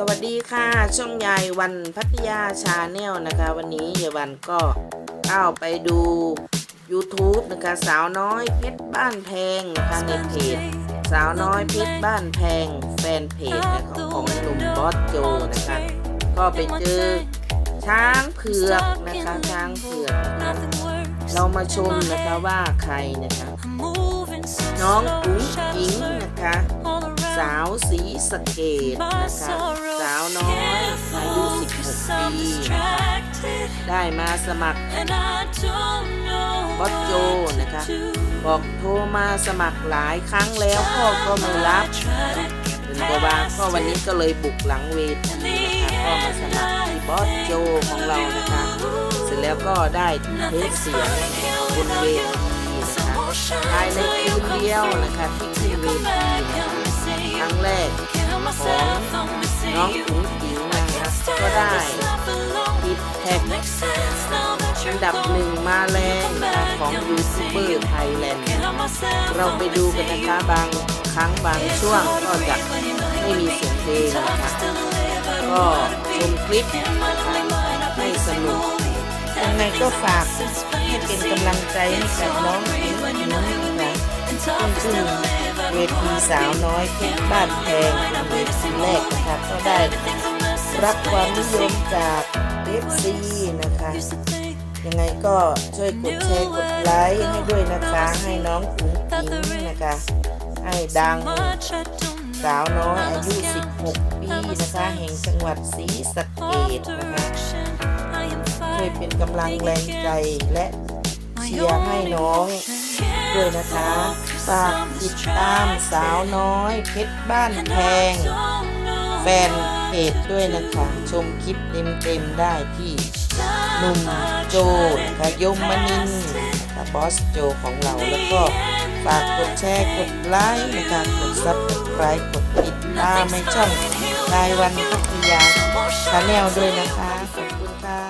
สวัสดีค่ะ ช่องยายวันพัทยาชาแนลนะคะ วันนี้ยายวันก็เข้าไปดู YouTube นะคะสาวน้อยเพชรบ้านแพงนะคะในเพจสาวน้อยเพชรบ้านแพงแฟนเพจนะคะของหนุ่มบอสโจนะคะ ก็ไปเจอช้างเผือกนะคะช้างเผือกนะะเรามาชมนะคะว่าใครนะคะ น้องอุ้ง สาวสีสะเกตนะคะสาวน้อยอายุ 16 ปีนะคะได้มาสมัครบอสโจนะคะ บอกโทรมาสมัครหลายครั้งแล้วพ่อก็ไม่รับเป็นตัวบางก็วันนี้ก็เลยบุกหลังเวทีนะคะก็มาสมัครที่บอสโจของเรานะคะ เสร็จแล้วก็ได้เทสเสียงบนเวทีนะคะภายในคืนเดียวนะคะที่ขึ้นเวที น้องอุ๋งอิงนะคะก็ได้ติดแท็กอันดับหนึ่งมาแรงนะคะของยูทูบเบอร์ไทยแลนด์เราไปดูกันนะคะบางครั้งบางช่วงก็จะไม่มีเสียงเพลงนะคะก็ชมคลิปนะคะให้สนุกยังไงก็ฝากให้เป็นกำลังใจให้กับน้องอิง คนขึ้นเวทีสาวน้อยเพชรบ้านแพงเป็นเวทีแรกนะคะก็ได้รับความนิยมจากเอฟซีนะคะ ยังไงก็ช่วยกดแชร์กดไลค์ให้ด้วยนะคะ ให้น้องอุ๋งอิงนะคะ ให้ดังสาวน้อยอายุ 16 ปีนะคะแห่งจังหวัดศรีสะเกษนะคะช่วยเป็นกำลังแรงใจและเชียร์ให้น้อง ด้วยนะคะ ฝากติดตามสาวน้อย เพชรบ้านแพง แฟนเพจด้วยนะคะ ชมคลิปเต็มๆได้ที่หนุ่มโจนะคะยมมนินทร์นะคะบอสโจของเราแล้วก็ฝากกดแชร์กดไลค์นะคะกดซับสไครต์กดติดตามในช่องรายวันพัทยาชาแนลด้วยนะคะ ขอบคุณค่ะ